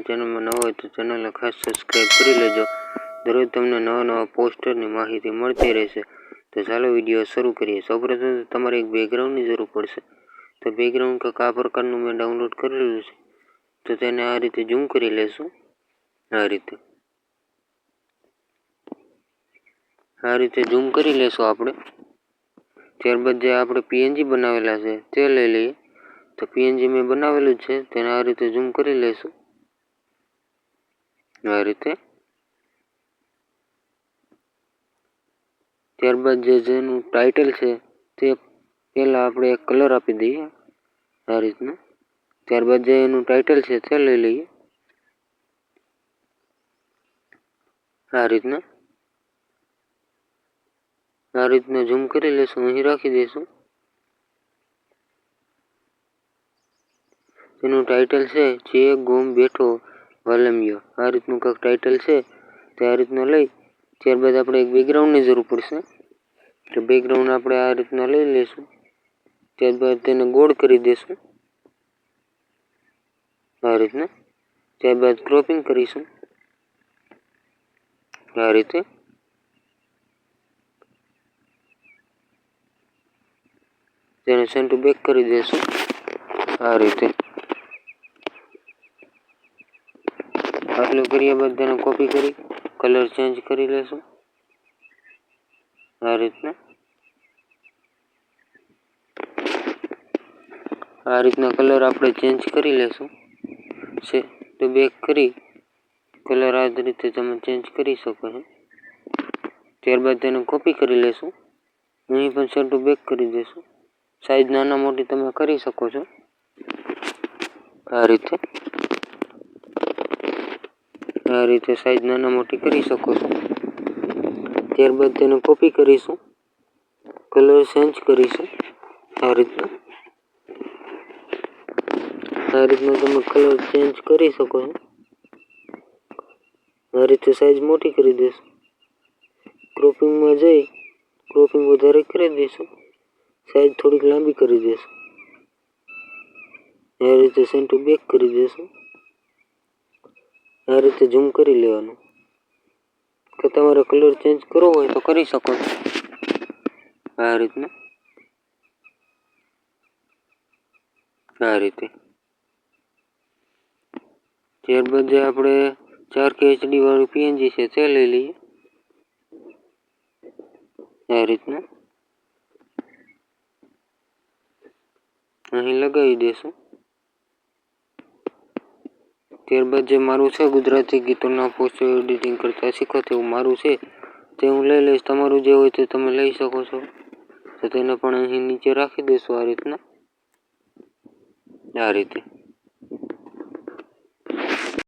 ચેનલમાં નવા હોય તો ચેનલને ખાસ સબસ્ક્રાઈબ કરી લેજો. દરરોજ તમને નવા નવા પોસ્ટરની માહિતી મળતી રહેશે. તો ચાલો વીડિયો શરૂ કરીએ. સૌપ્રથમ તમારે એક બેકગ્રાઉન્ડની જરૂર પડશે. તો બેકગ્રાઉન્ડ કંઈક આ પ્રકારનું મેં ડાઉનલોડ કરેલું છે. તો તેને આ રીતે ઝૂમ કરી લેશું. આ રીતે. આ રીતે ઝૂમ કરી લેશું આપણે. ત્યારબાદ જે આપણે પીએનજી બનાવેલા છે તે લઈ લઈએ. તો પીએનજી મેં બનાવેલું છે. તેને આ રીતે ઝૂમ કરી લેશું. આ રીતે. ત્યારબાદ જે જેનું ટાઇટલ છે, તે પહેલાં આપણે એક કલર આપી દઈએ આ રીતનું. ત્યારબાદ જે એનું ટાઇટલ છે, તે લઈ લઈએ. આ રીતના. આ રીતના ઝૂમ કરી લેશું, અહીં રાખી દઈશું. તેનું ટાઇટલ છે, જે ગુમ બેઠો વાલમિયો આ રીતનું કંઈક ટાઇટલ છે, તે આ રીતના લઈ ત્યારબાદ આપણે એક બેકગ્રાઉન્ડની જરૂર પડશે. એટલે બેકગ્રાઉન્ડ આપણે આ રીતના લઈ લઈશું. ત્યારબાદ તેને ગોળ કરી દઈશું આ રીતના. ત્યારબાદ ક્રોપિંગ કરીશું. આ રીતે. તેને સેન્ટર બેક કરી દઈશું આ રીતે. આટલું કર્યા બાદ તેને કોપી કરી કલર ચેન્જ કરી લેશું. આ રીતના. આ રીતના કલર આપણે ચેન્જ કરી લેશું. છે, તો બેક કરી કલર આ રીતે તમે ચેન્જ કરી શકો છો. ત્યારબાદ તેને કોપી કરી લેશું. અહીં પણ સેન્ટર બેક કરી દઈશું સાઈઝ નાના મોટી તમે કરી શકો છો. આ રીતે. આ રીતે સાઈઝ નાના મોટી કરી શકો છો. ત્યારબાદ તેને કોપી કરીશું. કલર ચેન્જ કરીશું. આ રીતના. આ રીતના તમે કલર ચેન્જ કરી શકો છો. આ રીતે સાઈઝ મોટી કરી દઈશું ક્રોપિંગમાં જઈ ક્રોપિંગ વધારે કરી દઈશું. સાઈઝ થોડીક લાંબી કરી દઈશું આ રીતે સેન્ટુ બેક કરી દઈશું આ રીતે ઝૂમ કરી લેવાનું. કે તમારે કલર ચેન્જ કરવો હોય તો કરી શકો આ રીતના. આ રીતે. ત્યારબાદ જે આપણે ચાર કે એચડી વાળું પીએનજી છે તે લઈ લઈએ. આ રીતના. અહીં લગાવી દેશું. ત્યારબાદ જે મારું છે, ગુજરાતી ગીતોના પોસ્ટ એડિટિંગ કરતાં શીખો તેવું મારું છે, તે હું લઈ લઈશ. તમારું જે હોય તે તમે લઈ શકો છો. તો તેને પણ અહીં નીચે રાખી દઈશું આ રીતના. આ રીતે.